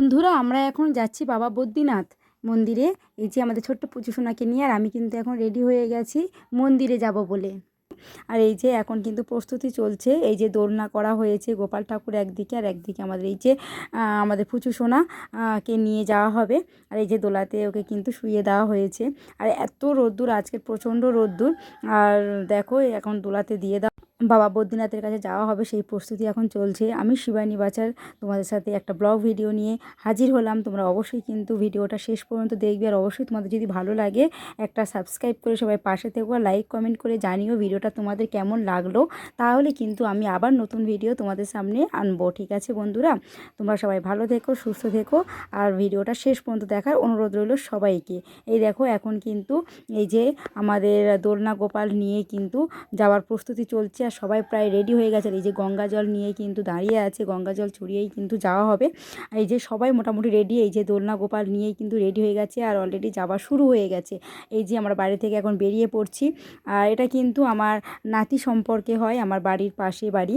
বন্ধুরা, আমরা এখন যাচ্ছি বাবা বদ্রীনাথ মন্দিরে। এই যে আমাদের ছোট্ট পুচু সোনাকে নিয়ে, আর আমি কিন্তু এখন রেডি হয়ে গেছি মন্দিরে যাব বলে। আর এই যে এখন কিন্তু প্রস্তুতি চলছে, এই যে দোলনা করা হয়েছে গোপাল ঠাকুর একদিকে, আর একদিকে আমাদের এই যে আমাদের পুচু সোনা কে নিয়ে যাওয়া হবে। আর এই যে দোলাতে ওকে কিন্তু শুয়ে দেওয়া হয়েছে। আর এত রোদ্দুর আজকে প্রচণ্ড রোদ্দুর। আর দেখো, এখন দোলাতে দিয়ে দাও বাবা বদ্রীনাথের কাছে যাওয়া হবে, সেই প্রস্তুতি এখন চলছে। আমি শিবানী বাচার তোমাদের সাথে একটা ব্লগ ভিডিও নিয়ে হাজির হলাম। তোমরা অবশ্যই কিন্তু ভিডিওটা শেষ পর্যন্ত দেখবে। আর অবশ্যই তোমাদের যদি ভালো লাগে, একটা সাবস্ক্রাইব করে সবাই পাশে থেকো। লাইক কমেন্ট করে জানিও ভিডিওটা তোমাদের কেমন লাগল। তাহলে কিন্তু আমি আবার নতুন ভিডিও তোমাদের সামনে আনব। ঠিক আছে বন্ধুরা? তোমরা সবাই ভালো থেকো, সুস্থ থেকো। আর ভিডিওটা শেষ পর্যন্ত দেখার অনুরোধ রইল সবাইকে। এই দেখো এখন কিন্তু এই যে আমাদের দোলনা গোপাল নিয়ে কিন্তু যাওয়ার প্রস্তুতি চলছে। সবাই প্রায় রেডি হয়ে গেছে এই যে গঙ্গা জল নিয়ে কিন্তু দাঁড়িয়ে আছে, গঙ্গা জল ছড়িয়েই কিন্তু যাওয়া হবে। আর এই যে সবাই মোটামুটি রেডি এই যে দোলনা গোপাল নিয়েই কিন্তু রেডি হয়ে গেছে আর অলরেডি যাওয়া শুরু হয়ে গেছে। এই যে আমরা বাড়ি থেকে এখন বেরিয়ে পড়ছি। আর এটা কিন্তু আমার নাতি সম্পর্কে হয়, আমার বাড়ির পাশে বাড়ি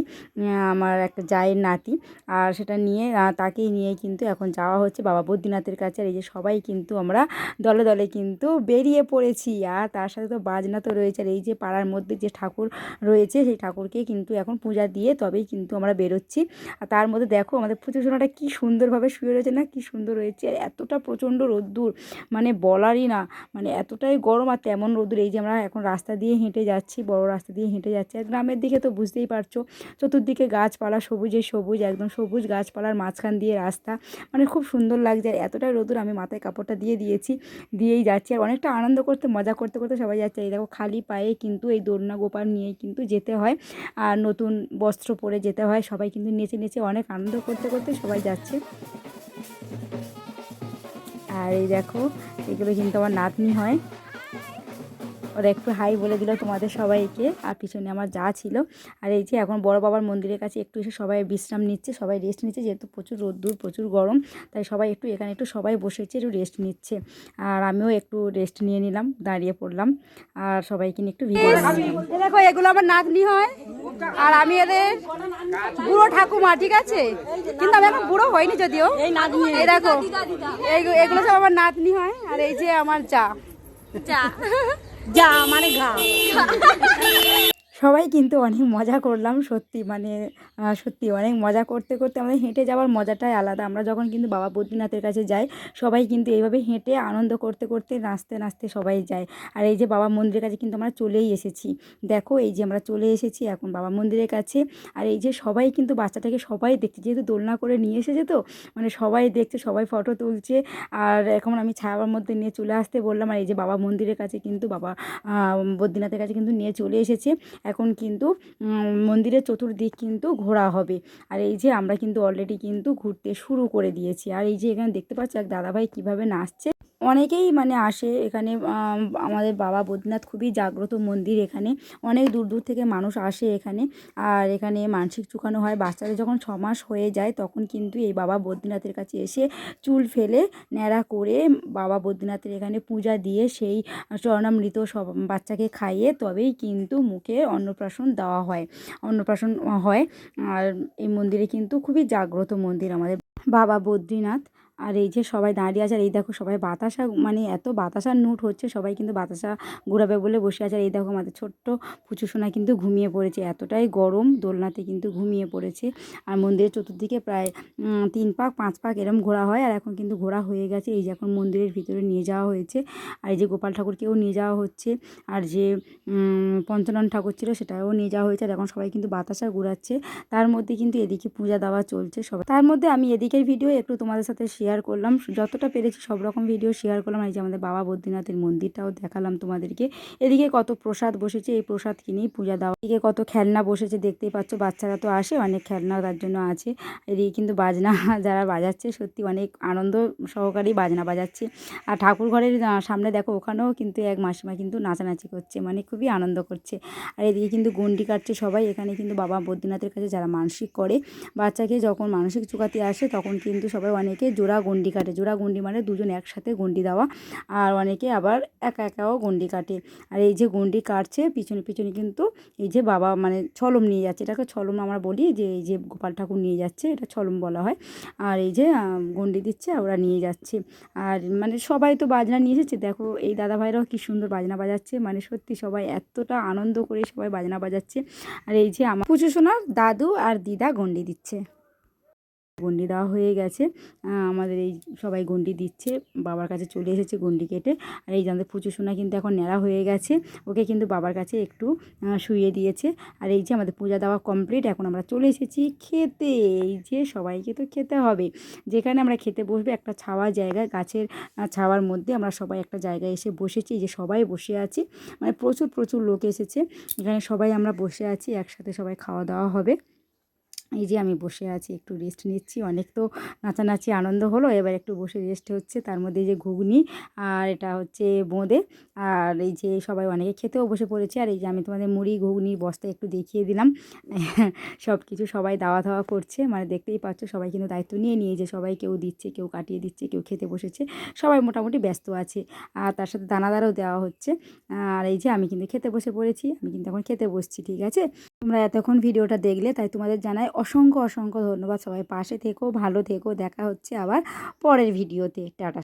আমার একটা জায়ের নাতি। আর সেটা নিয়ে তাকেই নিয়ে কিন্তু এখন যাওয়া হচ্ছে বাবা বদ্রীনাথের কাছে। আর এই যে সবাই কিন্তু আমরা দলে দলে কিন্তু বেরিয়ে পড়েছি। আর তার সাথে তো বাজনা তো রয়েছে। আর এই যে পাড়ার মধ্যে যে ঠাকুর রয়েছে, সেই ঠাকুরকে কিন্তু এখন পূজা দিয়ে তবেই কিন্তু আমরা বেরোচ্ছি। আর তার মধ্যে দেখো আমাদের সোনাটা কী সুন্দরভাবে শুয়ে রয়েছে না কী সুন্দর রয়েছে। আর এতটা প্রচণ্ড রোদ্দুর মানে বলারই না মানে এতটাই গরম আর তেমন রোদ্দুর। এই যে আমরা এখন রাস্তা দিয়ে হেঁটে যাচ্ছি, বড় রাস্তা দিয়ে হেঁটে যাচ্ছি। আর গ্রামের দিকে তো বুঝতেই পারছ, চতুর্দিকে গাছপালা সবুজে সবুজ, একদম সবুজ গাছপালার মাঝখান দিয়ে রাস্তা মানে খুব সুন্দর লাগছে। আর এতটাই রোদ্দুর আমি মাথায় কাপড়টা দিয়ে দিয়েছি, দিয়েই যাচ্ছি। আর অনেকটা আনন্দ করতে, মজা করতে করতে সবাই যাচ্ছে। এই দেখো খালি পায়ে কিন্তু এই দোলনা গোপাল নিয়েই কিন্তু যেতে হয়। আর নতুন বস্ত্র পরে যেতে হয়। সবাই কিন্তু নেচে নেচে অনেক আনন্দ করতে করতে সবাই যাচ্ছে। আর এই দেখো, এগুলো কিন্তু আমার নাতনি হয়। ওরা একটু হাই বলে দিল তোমাদের সবাইকে। আর পিছনে আমার যা ছিল। আর এই যে এখন বড় বাবার মন্দিরের কাছে একটু এসে সবাই বিশ্রাম নিচ্ছে সবাই রেস্ট নিচ্ছে যেহেতু প্রচুর রোদ্দুর প্রচুর গরম তাই সবাই একটু এখানে একটু সবাই বসেছে একটু রেস্ট নিচ্ছে। আর আমিও একটু রেস্ট নিয়ে নিলাম দাঁড়িয়ে পড়লাম। আর সবাইকে নিয়ে একটু ভিডিও দেখো এগুলো আমার নাতনি হয়। আর আমি এদের বুড়ো ঠাকুমা ঠিক আছে? কিন্তু আমি এখন বুড়ো হয়নি যদিও। এই দেখো এই- এগুলো সব আমার নাতনি হয়। আর এই যে আমার যা যা। যা মানে ঘা সবাই কিন্তু অনেক মজা করলাম, সত্যি মানে সত্যি অনেক মজা করতে করতে আমাদের হেঁটে যাওয়ার মজাটাই আলাদা। আমরা যখন কিন্তু বাবা বদ্রীনাথের কাছে যাই, সবাই কিন্তু এইভাবে হেঁটে আনন্দ করতে করতে নাচতে নাচতে সবাই যায়। আর এই যে বাবা মন্দিরের কাছে কিন্তু আমরা চলেই এসেছি। দেখো, এই যে আমরা চলে এসেছি এখন বাবা মন্দিরের কাছে। আর এই যে সবাই কিন্তু বাচ্চাটাকে সবাই দেখছে, যেহেতু দোলনা করে নিয়ে এসেছে তো মানে সবাই দেখছে, সবাই ফটো তুলছে। আর এখন আমি ছায়ার মধ্যে নিয়ে চলে আসতে বললাম, আর এই যে বাবা মন্দিরের কাছে কিন্তু বাবা বদ্রীনাথের কাছে কিন্তু নিয়ে চলে এসেছে। এখন কিন্তু মন্দিরের চতুর্দিক কিন্তু ঘোরা হবে। আর এই যে আমরা কিন্তু অলরেডি কিন্তু ঘুরতে শুরু করে দিয়েছি। আর এই যে এখানে দেখতে পাচ্ছি এক দাদাভাই কীভাবে নাচছে। অনেকেই মানে আসে এখানে আমাদের বাবা বদ্রীনাথ খুবই জাগ্রত মন্দির এখানে। অনেক দূর দূর থেকে মানুষ আসে এখানে। আর এখানে মানসিক চুকানো হয়। বাচ্চাদের যখন ছ মাস হয়ে যায় তখন কিন্তু এই বাবা বদ্রীনাথের কাছে এসে চুল ফেলে, ন্যাড়া করে বাবা বদ্রীনাথের এখানে পূজা দিয়ে সেই চরণামৃত সব বাচ্চাকে খাইয়ে তবেই কিন্তু মুখে অন্নপ্রাশন দেওয়া হয়। অন্নপ্রাশন হয়। আর এই মন্দিরে কিন্তু খুবই জাগ্রত মন্দির আমাদের বাবা বদ্রীনাথ। আর এই যে সবাই দাঁড়িয়ে আছে, আর এই দেখো সবাই বাতাসা মানে এত বাতাসার নোট হচ্ছে, সবাই কিন্তু বাতাসা ঘুরাবে বলে বসে আছে। আর এই দেখো আমাদের ছোট্ট পুচু সোনা কিন্তু ঘুমিয়ে পড়েছে, এতটাই গরম দোলনাতে কিন্তু ঘুমিয়ে পড়েছে। আর মন্দিরের চতুর্দিকে প্রায় তিন পাক, পাঁচ পাক এরম ঘোরা হয়, আর এখন কিন্তু ঘোরা হয়ে গেছে। এই যে এখন মন্দিরের ভিতরে নিয়ে যাওয়া হয়েছে, আর এই যে গোপাল ঠাকুরকেও নিয়ে যাওয়া হচ্ছে, আর যে পঞ্চানন ঠাকুর ছিল সেটাও নিয়ে যাওয়া হয়েছে। আর এখন সবাই কিন্তু বাতাসা ঘুরাচ্ছে। তার মধ্যে কিন্তু এদিকে পূজা দেওয়া চলছে সবাই। তার মধ্যে আমি এদিকের ভিডিও একটু তোমাদের সাথে শেয়ার করলাম। যতটা পেরেছি সব রকম ভিডিও শেয়ার করলাম। এই যে আমাদের বাবা বদ্রীনাথের মন্দিরটাও দেখালাম তোমাদেরকে। এদিকে কত প্রসাদ বসেছে, এই প্রসাদ কিনেই পূজা দেওয়া। এদিকে কত খেলনা বসেছে, দেখতেই পাচ্ছ, বাচ্চারা তো আসে, অনেক খেলনা তার জন্য আছে। এদিকে কিন্তু বাজনা, যারা বাজাচ্ছে, সত্যি অনেক আনন্দ সহকারেই বাজনা বাজাচ্ছে। আর ঠাকুর ঘরের সামনে দেখো, ওখানেও কিন্তু এক মাসিমা কিন্তু নাচানাচি করছে মানে খুবই আনন্দ করছে। আর এদিকে কিন্তু গন্ডি কাটছে সবাই, এখানে কিন্তু বাবা বদ্রীনাথের কাছে যারা মানসিক করে, বাচ্চাকে যখন মানসিক চুকাতে আসে, তখন কিন্তু সবাই অনেকে জোড়া জোড়া গন্ডি কাটে। জোড়া গন্ডি মানে দুজন একসাথে গন্ডি দেওয়া, আর অনেকে আবার একা একাও গন্ডি কাটে। আর এই যে গন্ডি কাটছে, পিছনে পিছনে কিন্তু এই যে বাবা মানে ছলম নিয়ে যাচ্ছে। এটাকে ছলম আমরা বলি, যে এই যে গোপাল ঠাকুর নিয়ে যাচ্ছে, এটা ছলম বলা হয়। আর এই যে গন্ডি দিচ্ছে, ওরা নিয়ে যাচ্ছে। আর মানে সবাই তো বাজনা নিয়ে এসেছে। দেখো এই দাদা ভাইরাও কি সুন্দর বাজনা বাজাচ্ছে। মানে সত্যি সবাই এতটা আনন্দ করে সবাই বাজনা বাজাচ্ছে। আর এই যে আমার পুজো সোনার দাদু আর দিদা গন্ডি দিচ্ছে। গন্ডি দেওয়া হয়ে গেছে। আমাদের এই সবাই গন্ডি দিচ্ছে, বাবার কাছে চলে এসেছে গন্ডি কেটে। আর এই আমাদের পুজো সোনা কিন্তু এখন ন্যাড়া হয়ে গেছে। ওকে কিন্তু বাবার কাছে একটু শুইয়ে দিয়েছে। আর এই যে আমাদের পূজা দেওয়া কমপ্লিট এখন আমরা চলে এসেছি খেতে। এই যে সবাইকে তো খেতে হবে। যেখানে আমরা খেতে বসবে একটা ছাওয়া জায়গায় গাছের ছাওয়ার মধ্যে আমরা সবাই একটা জায়গায় এসে বসেছি। এই যে সবাই বসে আছি। মানে প্রচুর প্রচুর লোক এসেছে। এখানে সবাই আমরা বসে আছি, একসাথে সবাই খাওয়া দাওয়া হবে। এই যে আমি বসে আছি, একটু রেস্ট নিচ্ছি। অনেক তো নাচানাচি আনন্দ হলো, এবার একটু বসে রেস্ট হচ্ছে। তার মধ্যে যে ঘুগনি আর এটা হচ্ছে বোঁদে। আর এই যে সবাই অনেকে খেতেও বসে পড়েছে। আর এই যে আমি তোমাদের মুড়ি, ঘুগনি, বস্তা একটু দেখিয়ে দিলাম। সব কিছু সবাই দাওয়া দাওয়া করছে। মানে দেখতেই পাচ্ছ, সবাই কিন্তু দায়িত্ব নিয়ে নিয়ে যে সবাই কেউ দিচ্ছে, কেউ কাটিয়ে দিচ্ছে, কেউ খেতে বসেছে। সবাই মোটামুটি ব্যস্ত আছে। আর তার সাথে দানাদারও দেওয়া হচ্ছে। আর এই যে আমি কিন্তু খেতে বসে পড়েছি। আমি কিন্তু এখন খেতে বসছি, ঠিক আছে? তোমরা এতক্ষণ ভিডিওটা দেখলে, তাই তোমাদের জানাই অসংখ্য অসংখ্য ধন্যবাদ। সবাই পাশে থেকো ভালো থেকো। দেখা হচ্ছে আবার পরের ভিডিওতে। টাটা।